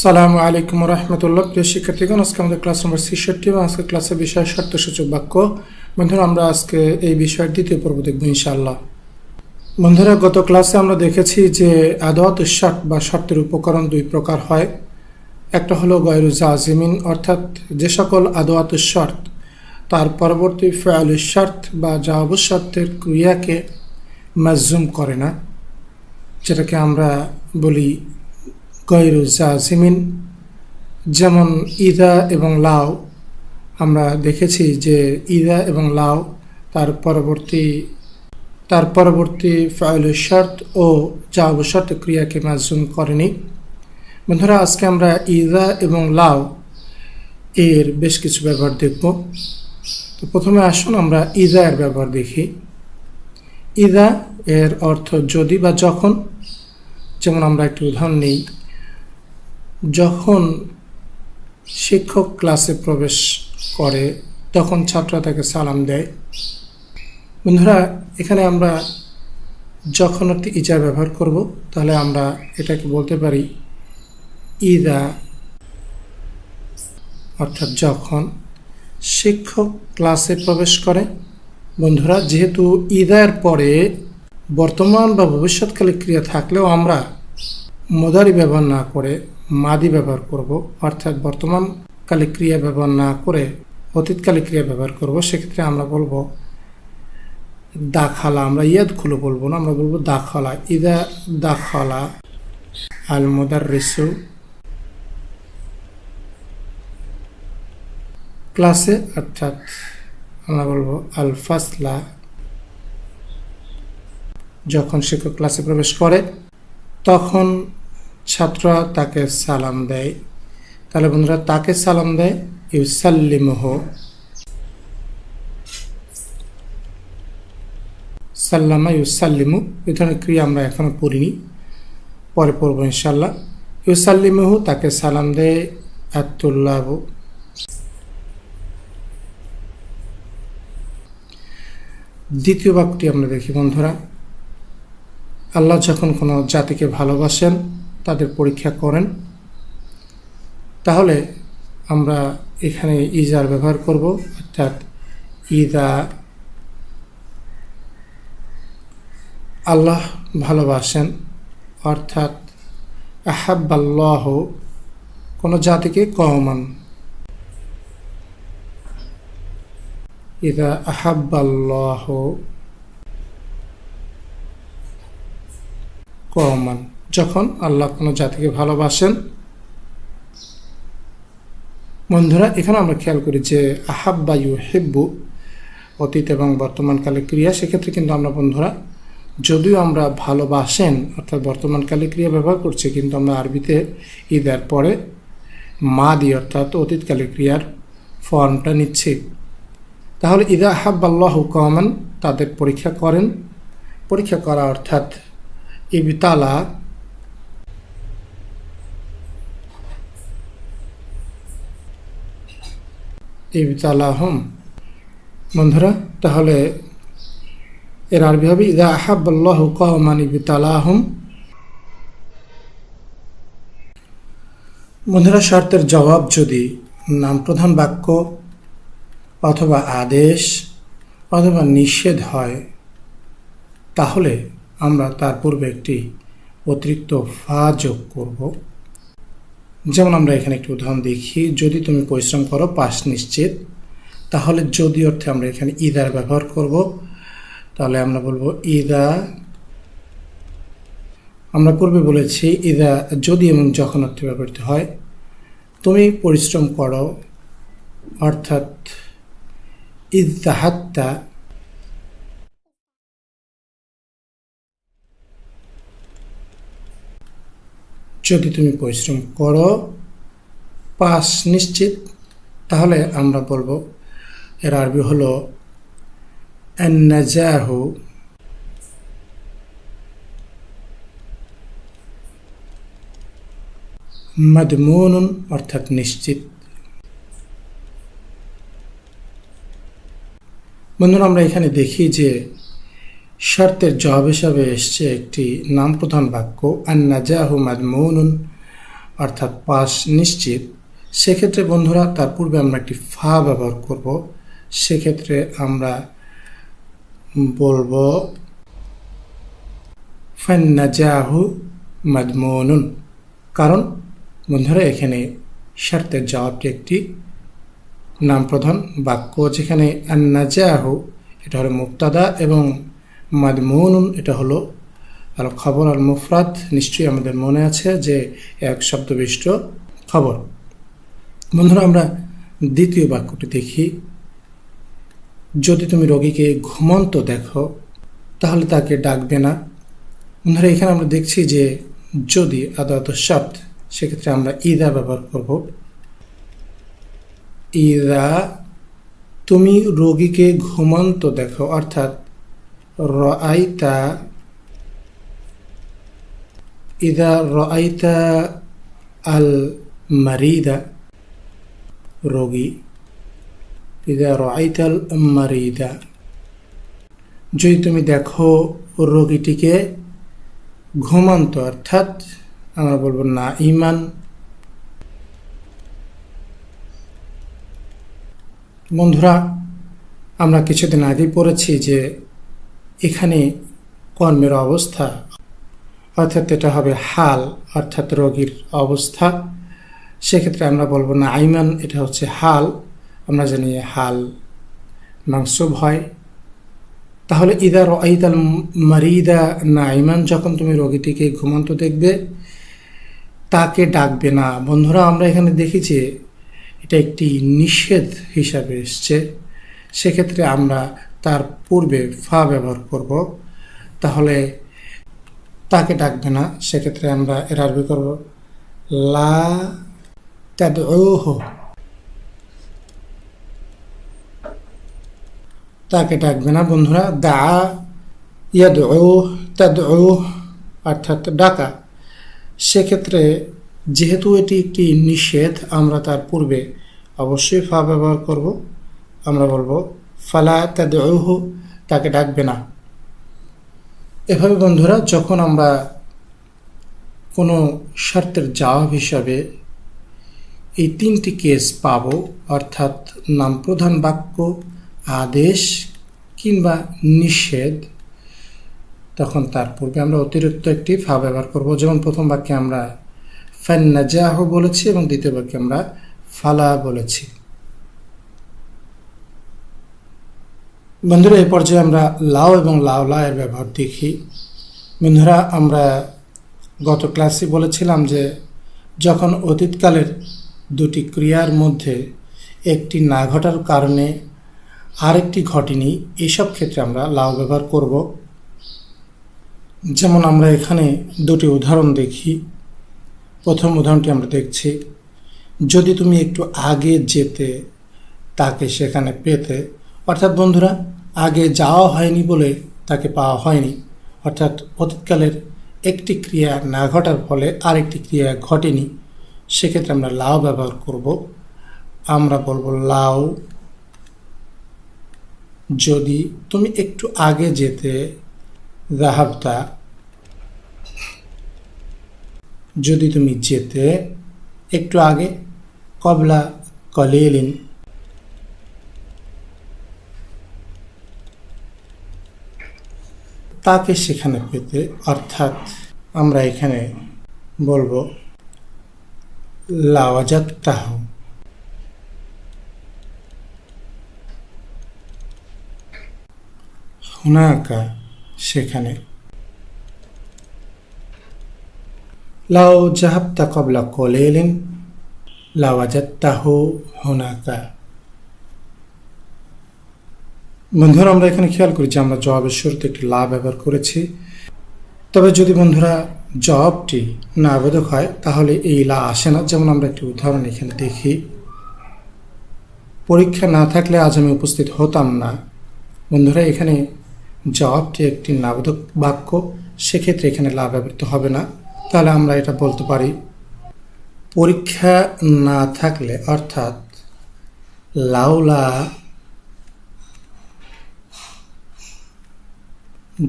সালামু আলাইকুম রহমতুল্লাহ। প্রিয় শিক্ষার্থীগণ, আজকে আমাদের ক্লাস নম্বর ছেষট্টি এবং আজকে ক্লাসের বিষয় শর্তসূচক বাক্য। বন্ধুরা, আমরা আজকে এই বিষয়ের দ্বিতীয় পর্ব দেখব ইনশাআল্লাহ। বন্ধুরা, গত ক্লাসে আমরা দেখেছি যে আদাওয়াত শর্ত বা শর্তের উপকরণ দুই প্রকার হয়। একটা হলো গয়রু জাজিমিন, অর্থাৎ যে সকল আদোয়াত শর্ত, তার পরবর্তী ফয়াল শর্ত বা জাওয়াব শর্তের ক্রিয়াকে মাজুম করে না, যেটাকে আমরা বলি গয়রু জাজিমিন যেমন ইদা এবং লাউ আমরা দেখেছি যে ইদা এবং লাউ তার পরবর্তী তার পরবর্তী ফাইল শর্ত ও জাওয়াব শর্ত ক্রিয়াকে মাজুম করেনি। বন্ধুরা, আজকে আমরা ইদা এবং লাউ এর বেশ কিছু ব্যবহার দেখব। তো প্রথমে আসুন আমরা ইদা এর ব্যবহার দেখি। ইদা এর অর্থ যদি বা যখন। যেমন আমরা একটি উদাহরণ নিই। যখন শিক্ষক ক্লাসে প্রবেশ করে, তখন ছাত্ররা তাকে সালাম দেয়। বন্ধুরা, এখানে আমরা যখন একটি ইজার ব্যবহার করব, তাহলে আমরা এটাকে বলতে পারি ইদা, অর্থাৎ যখন শিক্ষক ক্লাসে প্রবেশ করে। বন্ধুরা, যেহেতু ইদার পরে বর্তমান বা ভবিষ্যৎকালে ক্রিয়া থাকলেও আমরা মোদারি ব্যবহার না করে মাদি ব্যবহার করব, অর্থাৎ বর্তমানকালে ক্রিয়া ব্যবহার না করে অতীতকালে ক্রিয়া ব্যবহার করব, সেক্ষেত্রে আমরা বলব দাখালা, আমরা ইয়াদ খুলে বলব না, আমরা বলব দাখালা। ইদা দাখালা আল মোদার রিসু ক্লাসে, অর্থাৎ আমরা বলব আল ফাসলা যখন শিক্ষক ক্লাসে প্রবেশ করে, তখন ছাত্ররা তাকে সালাম দেয়। তাহলে বন্ধুরা, তাকে সালাম দেয় ইউসাল্লিমহ। সাল্লামা ইউসাল্লিমু এই ধরনের ক্রিয়া আমরা এখনও পড়িনি। পরে পড়ব ইনশাল্লাহ ইউসাল্লিমহু তাকে সালাম দেয় আতুল্লাহ দ্বিতীয় বাক্যটি আমরা দেখি বন্ধুরা। আল্লাহ যখন কোনো জাতিকে ভালোবাসেন তাদের পরীক্ষা করেন। তাহলে আমরা এখানে ইজার ব্যবহার করব, অর্থাৎ ইদা আল্লাহ ভালোবাসেন, অর্থাৎ আহাব্বাল্লাহ, কোনো জাতিকে কমান ইদা আহাব্বাল্লাহ কমান যখন আল্লাহ কোনো জাতিকে ভালোবাসেন। বন্ধুরা, এখানে আমরা খেয়াল করি যে আহাব্বা ইউ হেব্বু অতীত এবং বর্তমানকালে ক্রিয়া। সেক্ষেত্রে কিন্তু আমরা বন্ধুরা, যদিও আমরা ভালোবাসেন, অর্থাৎ বর্তমানকালে ক্রিয়া ব্যবহার করছি, কিন্তু আমরা আরবিতে ঈদের পরে মা দিয়ে অর্থাৎ অতীতকালে ক্রিয়ার ফর্মটা নিচ্ছি। তাহলে ইদা আহাব্বাল্লাহ কমান তাদের পরীক্ষা করেন। পরীক্ষা করা অর্থাৎ ইবতালা ইবতালাহম। বন্ধুরা, তাহলে এর আরবি হবে, ইদা আহাব্বাল্লাহ কমান ইবতালাহম। বন্ধুরা, শর্তের জবাব যদি নাম প্রধান বাক্য অথবা আদেশ অথবা নিষেধ হয়, তাহলে আমরা তার পূর্বে একটি অতিরিক্ত ফা যোগ করব। যেমন আমরা এখানে একটি উদাহরণ দেখি, যদি তুমি পরিশ্রম করো পাশ নিশ্চিত। তাহলে যদি অর্থে আমরা এখানে ইদার ব্যবহার করব, তাহলে আমরা বলব ইদা, আমরা পূর্বে বলেছি ইদা যদি এবং যখন অর্থে ব্যবহৃত হয়। তুমি পরিশ্রম করো, অর্থাৎ ইদাহাত্তা যদি তুমি পরিশ্রম করো? পাস নিশ্চিত? তাহলে আমরা বলব, এর আরবি হলো নাজাহু মদমুন অর্থাৎ নিশ্চিত। বন্ধুরা, আমরা এখানে দেখি যে শর্তের জবাব হিসাবে এসছে একটি নাম প্রধান বাক্য, আন্নাজাহু মাদমুনুন অর্থাৎ পাশ নিশ্চিত। সেক্ষেত্রে বন্ধুরা, তার পূর্বে আমরা একটি ফা ব্যবহার করব। সেক্ষেত্রে আমরা বলব, ফান্নাজাহু মাদমুনুন কারণ বন্ধুরা, এখানে শর্তের জবাবটি একটি নাম প্রধান বাক্য, যেখানে আন্নাজাহু এটা হলো মুক্তাদা এবং মাদমুনুন, এটা হলো আর খবর আল মুফরাদ, নিশ্চয়ই আমাদের মনে আছে যে এক শব্দবিষ্ট খবর। বন্ধুরা, আমরা দ্বিতীয় বাক্যটি দেখি। যদি তুমি রোগীকে ঘুমন্ত দেখো, তাহলে তাকে ডাকবে না। বন্ধুরা, এখানে আমরা দেখছি যে যদি আদালত শব্দ সেক্ষেত্রে আমরা ইদা ব্যবহার করব। ইদা, তুমি রোগীকে ঘুমন্ত দেখো, অর্থাৎ ইদা রাইতা আল মারিদা রোগী রাইতা আল মারিদা যদি তুমি দেখো রোগীটিকে ঘুমন্ত, অর্থাৎ আমরা বলব না ইমান, বন্ধুরা, আমরা কিছুদিন আগে পড়েছি যে এখানে কর্মের অবস্থা, অর্থাৎ এটা হবে হাল, অর্থাৎ রোগীর অবস্থা। সেক্ষেত্রে আমরা বলব না আইমান, এটা হচ্ছে হাল। আমরা জানি হাল মাংসব হয়। তাহলে ইদার আইদাল মারিদা নাইমান যখন তুমি রোগীটিকে ঘুমন্ত দেখবে, তাকে ডাকবে না। বন্ধুরা, আমরা এখানে দেখি যে এটা একটি নিষেধ হিসাবে এসছে। সেক্ষেত্রে আমরা তার পূর্বে ফা ব্যবহার করব, তাহলে তাকে ডাকবে না সেক্ষেত্রে আমরা এর আরবি করব, লা তাদউহু। তাকে ডাকবে না বন্ধুরা, দা ইয়াদউ তাদউ অর্থাৎ ডাকা। সেক্ষেত্রে যেহেতু এটি একটি নিষেধ, আমরা তার পূর্বে অবশ্যই ফা ব্যবহার করব। আমরা বলব ফালা তাদউহু, তাকে ডাকবে না। এভাবে বন্ধুরা, যখন আমরা কোনো শর্তের জবাব হিসাবে এই তিনটি কেস পাব, অর্থাৎ নাম প্রধান বাক্য, আদেশ কিংবা নিষেধ, তখন তার পূর্বে আমরা অতিরিক্ত একটি ফা ব্যবহার করব। যেমন প্রথম বাক্যে আমরা ফান্নাজাহ বলেছি এবং দ্বিতীয় বাক্যে আমরা ফালা বলেছি। বন্ধুরা, এই পর্যায়ে আমরা লাও এবং লাও লা এর ব্যবহার দেখি। বন্ধুরা, আমরা গত ক্লাসে বলেছিলাম যে যখন অতীতকালের দুটি ক্রিয়ার মধ্যে একটি না ঘটার কারণে আরেকটি ঘটেনি, এসব ক্ষেত্রে আমরা লাউ ব্যবহার করব। যেমন আমরা এখানে দুটি উদাহরণ দেখি। প্রথম উদাহরণটি আমরা দেখছি, যদি তুমি একটু আগে যেতে তাকে সেখানে পেতে, অর্থাৎ বন্ধুরা আগে যাওয়া হয়নি বলে তাকে পাওয়া হয়নি। অর্থাৎ অতীতকালের একটি ক্রিয়া না ঘটার ফলে আরেকটি ক্রিয়া ঘটেনি। সেক্ষেত্রে আমরা লাউ ব্যবহার করব। আমরা বলব লাউ। যদি তুমি একটু আগে যেতে রাহাবতা যদি তুমি যেতে একটু আগে, কবলা কলিলিন তাকে সেখানে পেতে অর্থাৎ আমরা এখানে বলব লাওয়াজাত তাহ হুনাকা সেখানে। লাও জাহাবতা কবলা কলেলেন, লাওয়াজাত্তাহু হুনাকা। বন্ধুরা, আমরা এখানে খেয়াল করি যে আমরা জবাবের শুরুতে একটি লা ব্যবহার করেছি। তবে যদি বন্ধুরা জবাবটি না আবেদক হয়, তাহলে এই লা আসে না। যেমন আমরা একটি উদাহরণ এখানে দেখি। পরীক্ষা না থাকলে আজ আমি উপস্থিত হতাম না। বন্ধুরা, এখানে জবাবটি একটি নাবোধক বাক্য, সেক্ষেত্রে এখানে লা ব্যবহৃত হবে না। তাহলে আমরা এটা বলতে পারি, পরীক্ষা না থাকলে, অর্থাৎ লাউলা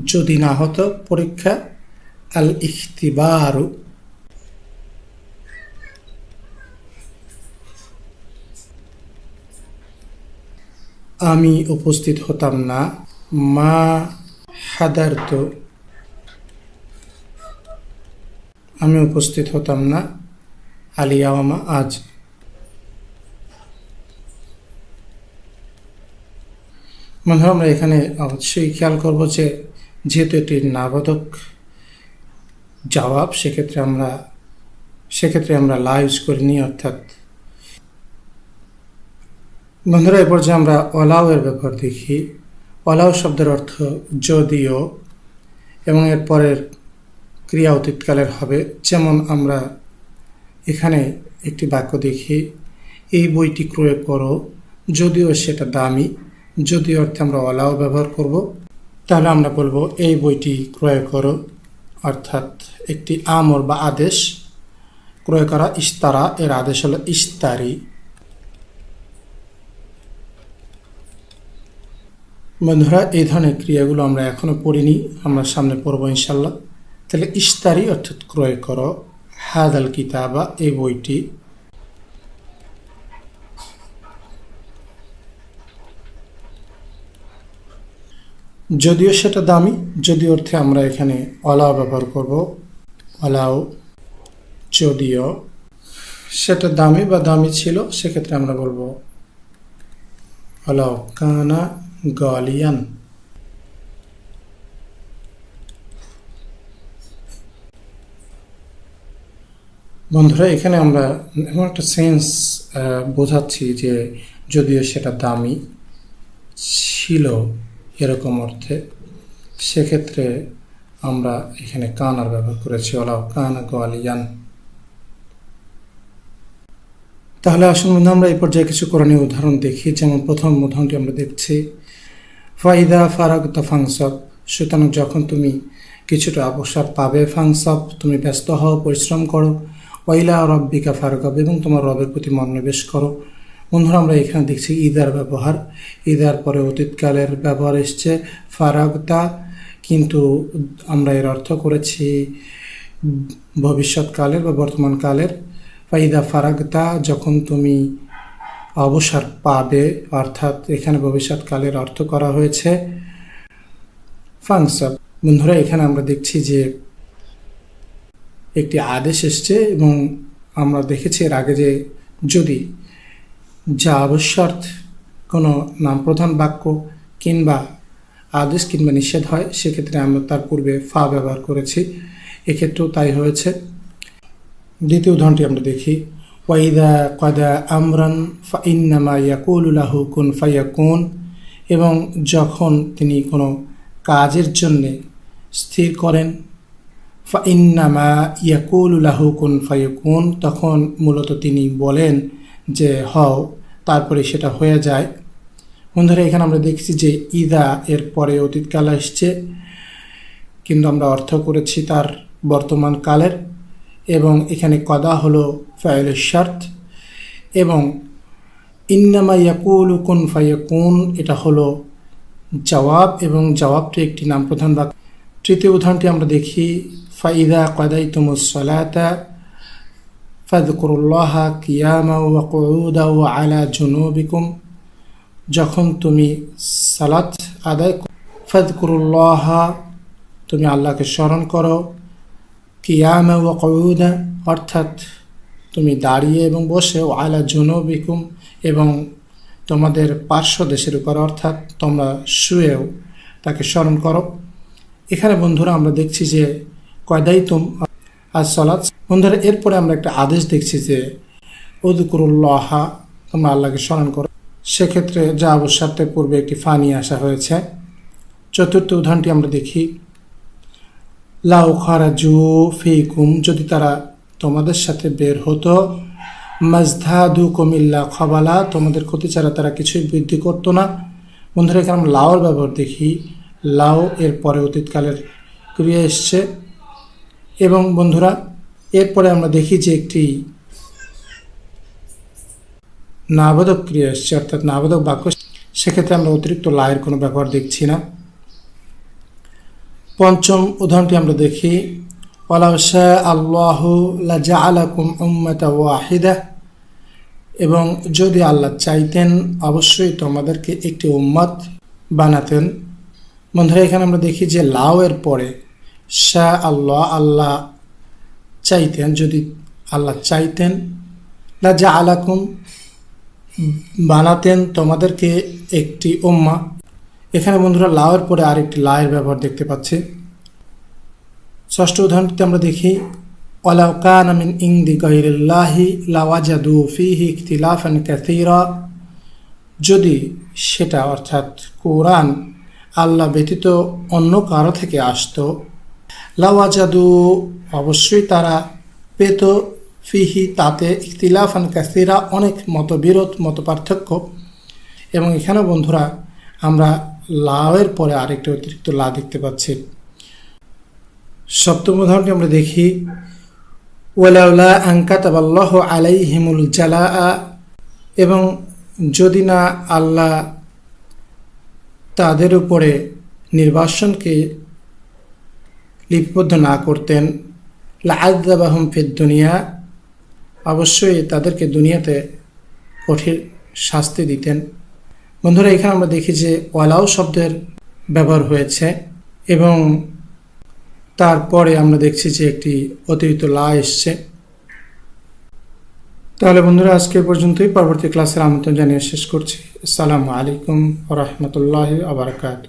যদি না হতো পরীক্ষা আল ইখতিবারু আমি উপস্থিত হতাম না। মা হাদার তো আমি উপস্থিত হতাম না। আলিয়াওয়ামা আজ। মনে হয় আমরা এখানে অবশ্যই খেয়াল করব যে যেহেতু এটি নাবোধক জবাব, সেক্ষেত্রে আমরা সেক্ষেত্রে আমরা লা ইউজ করিনি, অর্থাৎ বন্ধুরা, এ পর্যায়ে আমরা অলাও এর ব্যবহার দেখি। অলাও শব্দের অর্থ যদিও, এবং এর পরের ক্রিয়া অতীতকালের হবে। যেমন আমরা এখানে একটি বাক্য দেখি, এই বইটি ক্রয় করো যদিও সেটা দামি, যদি অর্থে আমরা অলাও ব্যবহার করব তাহলে আমরা বলব এই বইটি ক্রয় করো, অর্থাৎ একটি আমর বা আদেশ ক্রয় করা ইস্তারা এর আদেশ হলো ইস্তারি বন্ধুরা, এই ধরনের ক্রিয়াগুলো আমরা এখনও পড়িনি, আমরা সামনে পড়ব ইনশাল্লাহ তাহলে ইস্তারি অর্থাৎ ক্রয় করো। হাদাল কিতাবা, এই বইটি যদিও সেটা দামি, যদি অর্থে আমরা এখানে অলাও ব্যবহার করব অলাও যদিও সেটা দামি বা দামি ছিল, সেক্ষেত্রে আমরা বলব অলাও কানা গলিয়ান। বন্ধুরা, এখানে আমরা এমন একটা সেন্স বোঝাচ্ছি যে যদিও সেটা দামি ছিল। এরকম অর্থে সেক্ষেত্রে আমরা এখানে কানার ব্যবহার করেছি। ওলাও কানা গোয়ালিয়ান। তাহলে আসুন আমরা এই পর্যায়ে কিছু করণীয় উদাহরণ দেখি। যেমন প্রথম উদাহরণটি আমরা দেখছি, ফাইদা ফারাগ তা ফাংসব সুতরাং যখন তুমি কিছুটা অবসর পাবে ফাংসব তুমি ব্যস্ত হও, পরিশ্রম করো, ওয়াইলা রব্বিকা ফারগব, এবং তোমার রবের প্রতি মনোনিবেশ করো। বন্ধুরা, আমরা এখানে দেখছি ঈদার ব্যবহার। ঈদার পরে অতীতকালের ব্যবহার এসছে ফারাগতা কিন্তু আমরা এর অর্থ করেছি ভবিষ্যৎকালের বা বর্তমানকালের। ফাইদা ফারাগতা যখন তুমি অবসর পাবে, অর্থাৎ এখানে ভবিষ্যৎকালের অর্থ করা হয়েছে। ফাংসব বন্ধুরা, এখানে আমরা দেখছি যে একটি আদেশ এসছে এবং আমরা দেখেছি এর আগে যে যদি যা অবশ্যর্থ কোনো নাম প্রধান বাক্য কিংবা আদেশ কিংবা নিষেধ হয়, সেক্ষেত্রে আমরা তার পূর্বে ফা ব্যবহার করেছি। এক্ষেত্রেও তাই হয়েছে। দ্বিতীয় উদাহরণটি আমরা দেখি। ওয়াইদা কদা আমরান ফাইন্নামা ইয়াকুলুলাহু কুন ফাইয়াকুন এবং যখন তিনি কোনো কাজের জন্যে স্থির করেন, ফা ফাইন্নামা ইয়াকুলুলাহু কুন ফাইয়াকুন তখন মূলত তিনি বলেন যে হও, তারপরে সেটা হয়ে যায়। বন্ধুরা, এখানে আমরা দেখছি যে ইদা এর পরে অতীতকাল আসছে, কিন্তু আমরা অর্থ করেছি তার বর্তমান কালের, এবং এখানে কদা হলো ফাইলের শর্ত, এবং ইন্নামা ইয়াকুল কুন ফাইয়াকুন, এটা হলো জবাব, এবং জবাবটি একটি নাম প্রধান বাক্য। তৃতীয় উদাহরণটি আমরা দেখি, ফাইদা কদাই তুমুসলাতা ফাদকুরুল্লাহ কিয়ামা ওয়া কুউদা ওয়া আলা জুনুবিকুম, যখন তুমি সালাত আদায় ফাদকুরুল্লাহ, তুমি আল্লাহকে স্মরণ করো, কিয়ামা ওয়া কুউদা, অর্থাৎ তুমি দাঁড়িয়ে এবং বসে, ও আলা জুনুবিকুম, এবং তোমাদের পার্শ্ব দেশের উপর, অর্থাৎ তোমরা শুয়েও তাকে স্মরণ করো। এখানে বন্ধুরা, আমরা দেখছি যে কয়দাই তুম আর সলাৎ বন্ধুরা, এরপরে আমরা একটা আদেশ দেখছি যে, উদকুরুল্লাহা, তোমরা আল্লাহকে স্মরণ করো। সেক্ষেত্রে যা অবস্থার্থের পূর্বে একটি ফা নিয়ে আসা হয়েছে। চতুর্থ উদাহরণটি আমরা দেখি। লাউ খারাজু ফিকুম, যদি তারা তোমাদের সাথে বের হতো মাজধাদু কমিল্লা খবালা, তোমাদের ক্ষতি ছাড়া তারা কিছুই বৃদ্ধি করতো না। বন্ধুরা, এখানে আমরা লাউর ব্যবহার দেখি। লাউ এর পরে অতীতকালের ক্রিয়া এসছে। এবং বন্ধুরা, এরপরে আমরা দেখি যে একটি নাবাদক ক্রিয়া এসছে, অর্থাৎ নাবোধক বাক্য। সেক্ষেত্রে আমরা অতিরিক্ত লায়ের কোনো ব্যবহার দেখছি না। পঞ্চম উদাহরণটি আমরা দেখি ওলাউশা আল্লাহ ওয়াহিদা। এবং যদি আল্লাহ চাইতেন, অবশ্যই তোমাদেরকে একটি উম্মত বানাতেন। বন্ধুরা, এখানে আমরা দেখি যে লাউ এর পরে শাহ আল্লাহ আল্লাহ চাইতেন, যদি আল্লাহ চাইতেন লা যা আলাকুম বানাতেন তোমাদেরকে একটি উম্মা। এখানে বন্ধুরা লাউয়ের পরে আরেকটি লায়ের ব্যবহার দেখতে পাচ্ছি। ষষ্ঠ উদাহরণটিতে আমরা দেখি, ওয়ালাউ কানা মিন ইনদি গায়রিল্লাহি লাওয়াজাদু ফিহি ইখতিলাফান কাসীরা। যদি সেটা অর্থাৎ কোরআন আল্লাহ ব্যতীত অন্য কারও থেকে আসতো লাওয়াজাদু, অবশ্যই তারা পেত। ফিহি তাতে ইখতিলাফান কাসিরা অনেক মতবিরোধ মত পার্থক্য এবং এখানে বন্ধুরা, আমরা লাওয়ের পরে আরেকটি অতিরিক্ত লা দেখতে পাচ্ছি। সপ্তম উদাহরণটি আমরা দেখি। ওয়ালাউলা আঙ্কাতাবাল্লাহ আলাইহিমুল জালা এবং যদি না আল্লাহ তাদের উপরে নির্বাসনকে লিপিবদ্ধ না করতেন। লাআদাবাহুম ফিদ দুনিয়া। অবশ্যই তাদেরকে দুনিয়াতে কঠিন শাস্তি দিতেন। বন্ধুরা, এখানে আমরা দেখি যে ওয়ালাউ শব্দের ব্যবহার হয়েছে এবং তারপরে আমরা দেখছি যে একটি অতিরিক্ত লা এসছে। তাহলে বন্ধুরা, আজকে পর্যন্তই। পরবর্তী ক্লাসের আমন্ত্রণ জানিয়ে শেষ করছি। আসসালামু আলাইকুম রহমতুল্লাহ আবরকাত